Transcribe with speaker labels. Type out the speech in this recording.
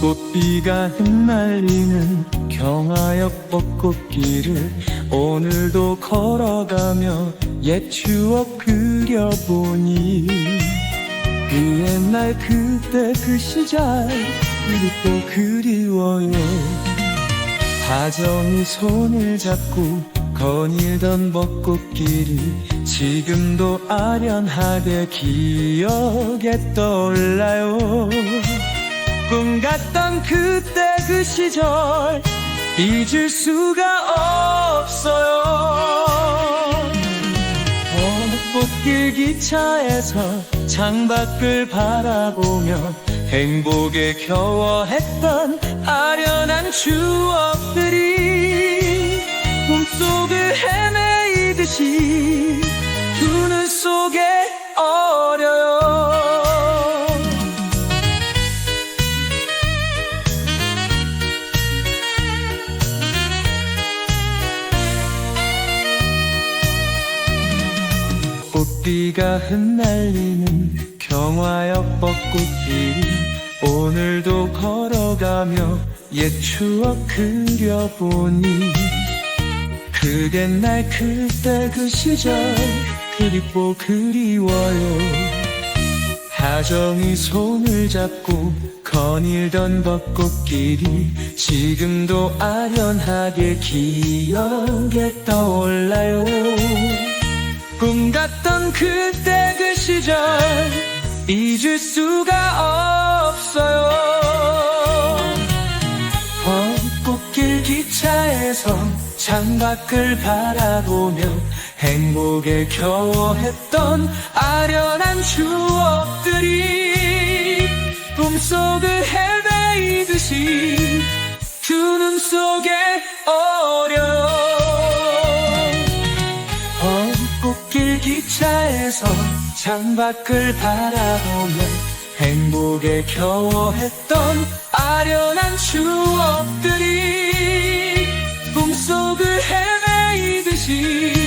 Speaker 1: 꽃비가 흩날리는 경화역 벚꽃길을 오늘도 걸어가며 옛 추억 그려보니 그 옛날 그때 그 시절 그리고 그리워요. 다정히 손을 잡고 거닐던 벚꽃길이 지금도 아련하게 기억에 떠올라요 꿈 같던 그때 그 시절 잊을 수가 없어요. 벚꽃길 기차에서 창밖을 바라보며 행복에 겨워했던 아련한 추억들이 꿈속을 헤매이듯이 두 눈 속에 어려 꽃비가 흩날리는 경화역 벚꽃길이 오늘도 걸어가며 옛 추억 그려보니 그댄 날 그때 그 시절 그립고 그리워요. 다정히 손을 잡고 거닐던 벚꽃길이 지금도 아련하게 기억에 떠올라요. 꿈 같던 그때 그 시절 잊을 수가 없어요. 벚꽃길 기차에서 창밖을 바라보며 행복에 겨워했던 아련한 추억들이 꿈속을 헤매이듯이 두 눈 속에 기차에서 창밖을 바라보며 행복에 겨워했던 아련한 추억들이 꿈속을 헤매이듯이